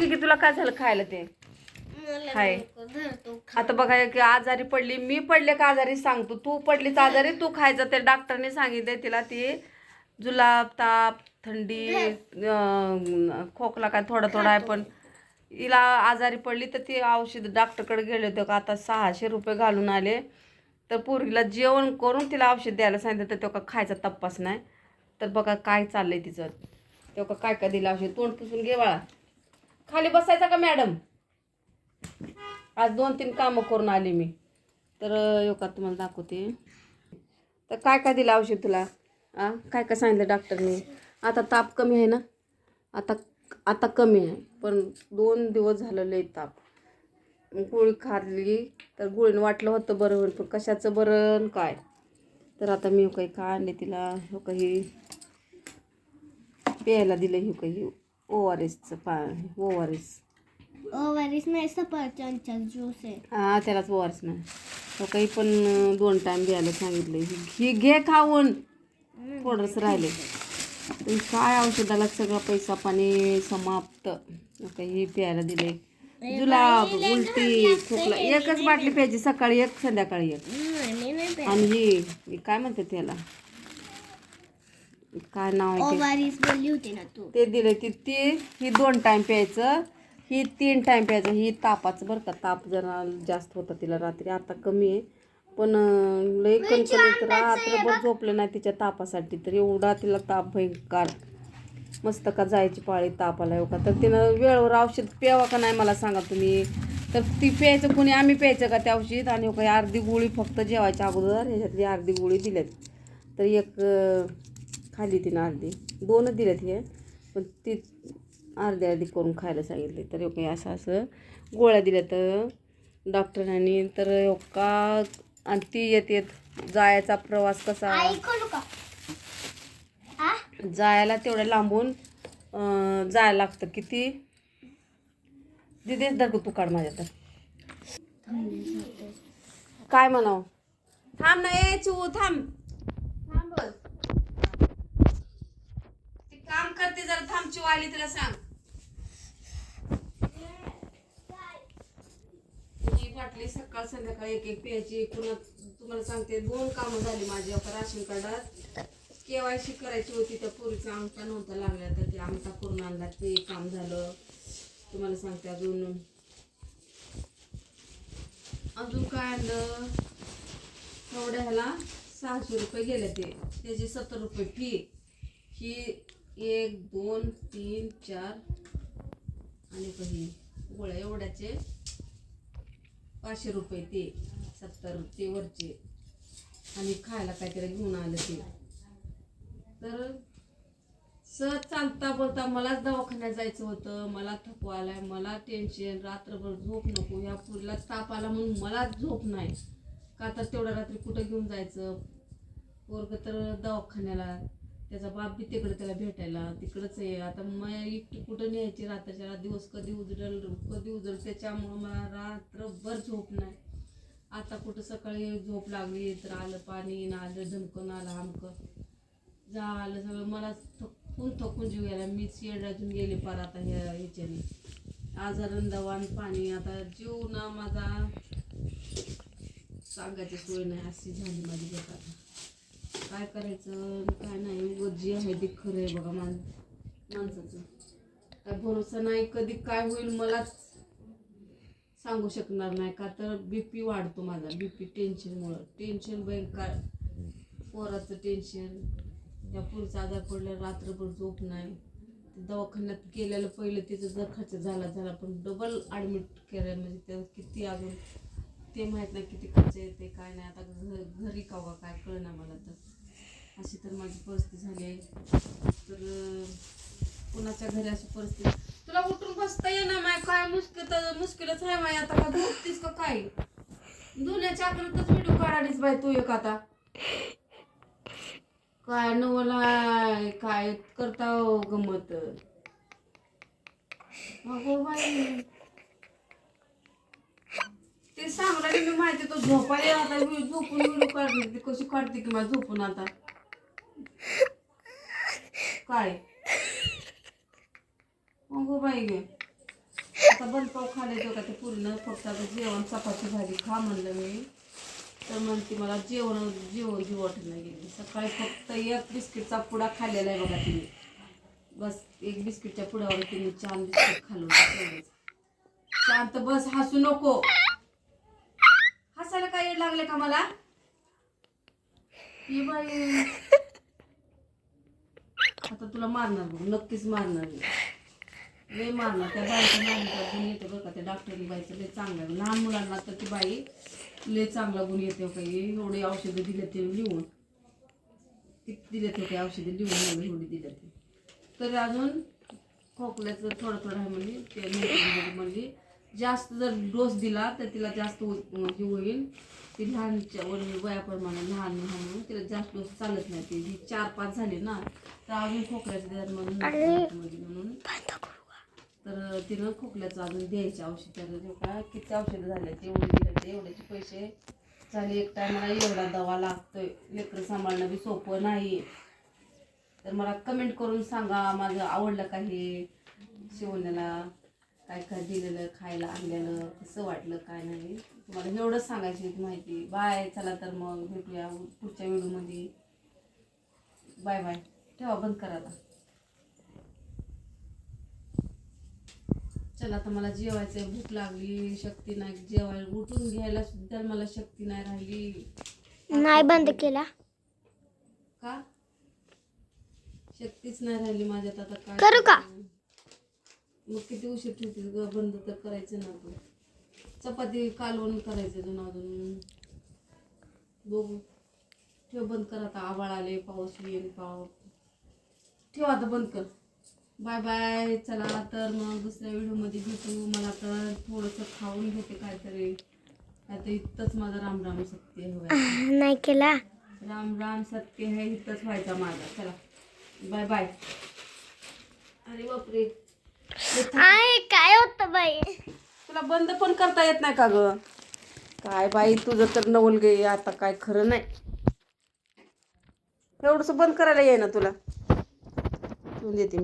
घे की तुला काय झालं खायला ते? हाय. आता बघा की आजारी पडली मी पडले का आजारी सांगतो. तू पडलीच आजारी तू खायचं ते डॉक्टरने सांगितले तिला ती जुलाब ताप थंडी खोकला काय थोडा थोडा आहे पण हिला आजारी पडली तर ती औषध डॉक्टरकडे गेले होते का आता सहाशे रुपये घालून आले. तर पोरीला जेवण करून तिला औषध द्यायला सांगितलं तर तो का खायचा तपास नाही. तर बघा काय चाललंय तिचं. तो का काय काय दिलं औषध? तोंड पुसून घे बाळा. खाली बसायचा का मॅडम? आज दोन तीन कामं करून आली मी. तर यो का तुम्हाला दाखवते. तर काय काय दिलं औषध तुला? आ? काय काय सांगितलं डॉक्टरने? आता ताप कमी आहे ना? आता आता कमी आहे. पण दोन दिवस झालं लई ताप. गोळी खाल्ली तर गोळीनं वाटलं होतं बरं होईल पण कशाचं बरं काय? तर आता मी काही का आणले तिला? हो काही प्यायला दिलं हे काही. ओ आर एसचं पा ओ आर एस ओव्हरीस नाही सफरचंदचा ज्यूस आहे. हा त्यालाच वारस नाही तो काही पण दोन टाइम द्यायला सांगितलं ही घे खाऊन. थोडंच राहिले. पण काय औषधाला सगळा पैसा पाणी समाप्त. काही प्यायला दिले जुलाब उलटी खोकला एकच बाटली प्यायची सकाळी एक संध्याकाळी एक. आणि ही ही काय म्हणते त्याला? काय नाव आहे ते? ओव्हरीस बोलली होती ना तू. ते दिले ती ती ही दोन टाइम प्यायचं ही तीन टाइम प्यायचं ही तापाचं बरं का. ताप जरा जास्त होता तिला रात्री आता कमी आहे. पण अं, लई कणकणीत रात्रभर झोपलं नाही तिच्या तापासाठी तर एवढा तिला ताप भयंकर. मस्त का जायची पाळी तापाला येऊ का? तर तिनं वेळेवर औषध प्यावा का नाही मला सांगा तुम्ही. तर ती प्यायचं कोणी आम्ही प्यायचं का ते औषध आणि हो अर्धी गोळी फक्त जेवायच्या अगोदर ह्याच्यातली अर्धी गोळी दिल्यात. तर एक अं, खाल्ली तिनं अर्धी. दोनच दिल्यात हे पण ती अर्धी अर्धी करून खायला सांगितले. तर काही असं असं गोळ्या दिल्या तर डॉक्टरांनी. तर का आणि ती येत येत जायचा प्रवास कसा? खोलू जायला तेवढ्या लांबून जायला लागतं. किती? दिदेच धर तू काढ माझ्या तर. काय म्हणाव? थांब ना ए थांब थांब बस ती काम करते जरा थांबची वाली तिला सांग. ही बाटली सकाळ संध्याकाळ एक एक प्यायची पुन्हा तुम्हाला सांगते दोन कामं झाली माझी आता राशन कार्डात. केवायसी करायची होती त्या पोरीचा अंगठा नव्हता लागला तर ते अंगठा करून आणला ते काम झालं. तुम्हाला सांगते अजून. अजून काय आणलं? एवढ्या ह्याला सहाशे रुपये गेले ते. त्याची सत्तर रुपये फी ही एक दोन तीन चार. आणि काही गोळ्या एवढ्याचे पाचशे रुपये ते सत्तर ते वरचे. आणि खायला काहीतरी घेऊन आलं ते. तर सहज चालता बोलता मलाच दवाखान्यात जायचं होतं. मला थकवा आलाय. मला टेन्शन रात्रभर झोप नको. या पुरीला ताप आला म्हणून मलाच झोप नाही. का तर तेवढ्या रात्री कुठं घेऊन जायचं? पोरग तर दवाखान्याला त्याचा बाप बी तिकडे त्याला भेटायला तिकडंच आहे. आता मग एकटी कुठं न्यायची? रात्रीच्या रात दिवस कधी उजडेल कधी उजडेल? त्याच्यामुळं मला रात्रभर झोप नाही. आता कुठं सकाळी झोप लागली तर आलं पाणी ना आलं धमकन आलं आमकं. झालं सगळं. मला थकून थकून जीव यायला मीच येडाजून गेले पार आता ह्या ह्याच्याने. आजारण दवान पाणी. आता जीव ना माझा सांगायची सोय नाही. अशी झाली माझी बघा काय करायचं काय नाही. उगाच आहे ते खरं आहे बघा मान माणसाचं. काय भरोसा नाही कधी काय होईल मलाच सांगू शकणार नाही. का तर बीपी वाढतो माझा. बीपी टेन्शनमुळं टेन्शन भयंकर. पोराचं टेन्शन त्या पुढचा आजार पडला रात्रभर झोप नाही. दवाखान्यात गेलेलं पहिलं तिचं जर खर्च झाला झाला पण डबल ॲडमिट केलं म्हणजे त्यात किती अजून ते माहीत नाही किती खर्च येते काय नाही. आता घ घरी कावा काय कळणार मला तर. अशी तर माझी परिस्थिती झाली आहे. तर कुणाच्या घरी अशी परिस्थिती? तुला उठून बसता येणार माय काय मुश्किल तर मुश्किलच आहे माय आता का झोपतीस का काय? दुनियाच्या आकड्यातच व्हिडिओ काढालीस बाय तू एक आता. काय नवला काय करता हो गमत? अगो बाई. ते सांगणार मी माहिती तो झोपायला आता. झोपून व्हिडिओ काढली ती कशी काढते की मला झोपून आता? काय? मग बाई गे. आता बनपाव खाले तो का ते पूर्ण फक्त आता जेवण चपाती भाजी खा म्हणलं मी. तर म्हणते मला जेवण जेवण जीव वाटत नाही गेली. सकाळी फक्त एक बिस्किटचा पुडा खाल्लेला आहे बघा तिने. बस एक बिस्किटच्या पुड्यावर तिने छान बिस्किट खाल्लं शांत बस हसू नको. हसायला काय लागले का मला? ही बाई. तुला मारणार बघ नक्कीच मारणार मी. लय मारणार. त्या बाईचं मारणार गुण येते बरं का त्या डॉक्टरनी बाईचं लय चांगलं आहे. लहान मुलांना तर ती बाई लय चांगला गुण येते हो काही एवढे औषधं दिले ते लिहून. दिलेत दिले ते औषधं लिहून एवढी एवढी दिले ते. अजून खोकल्याचं थोडं थोडं आहे म्हणजे ते म्हणजे जास्त जर डोस दिला तर तिला जास्त हे होईल. ती लहानच्या वर वयाप्रमाणे लहान लहान म्हणून तिला जास्त डोस चालत नाही ती. जी चार पाच झाली ना तर अजून खोकल्याचं द्यायला म्हणून म्हणून. तर तिनं खोकल्याचं अजून द्यायचे औषध त्याला जो काय किती औषधं झाले ते एवढे दिले ते एवढ्याचे पैसे झाले. एक टायमाला एवढा दवा लागतोय. लेकरं सांभाळणं बी सोपं नाही तर मला कमेंट करून सांगा माझं आवडलं का हे शिवण्याला? काय काय दिलेलं खायला आणलेलं कसं वाटलं काय नाही. तुम्हाला एवढंच सांगायची होती माहिती. बाय चला तर मग भेटूया पुढच्या व्हिडिओमध्ये. Bye bye. ठेवा बंद करा आता. चला आता मला जेवायचं भूक लागली शक्ती नाही. जेवायला उठून घ्यायला सुद्धा मला शक्ती नाही राहिली. नाही बंद केला. का? शक्तीच नाही राहिली माझ्यात आता काय करू का? मग किती उशीर ठेवते ग? बंद तर करायचं ना तू चपाती कालवण करायचं अजून अजून. बघू. ठेव बंद कर आता. आबाळ आले पाऊस येईल पाऊस. ठेव आता बंद कर. Bye bye. चला तर मग दुसऱ्या व्हिडिओमध्ये भेटू. मला तर थोडंसं खाऊन घेते काहीतरी. आता इथंच माझा रामराम सत्य हवं नाही केला? राम राम सत्य है इथंच व्हायचा माझा. चला. Bye bye. अरे बापरे. आहे काय होतं बाई? तुला बंद पण करता येत नाही का ग? काय बाई तुझं तर नवल गे आता काय खरं नाही. एवढंसं बंद करायला येईना तुला. ठेवून देते मी.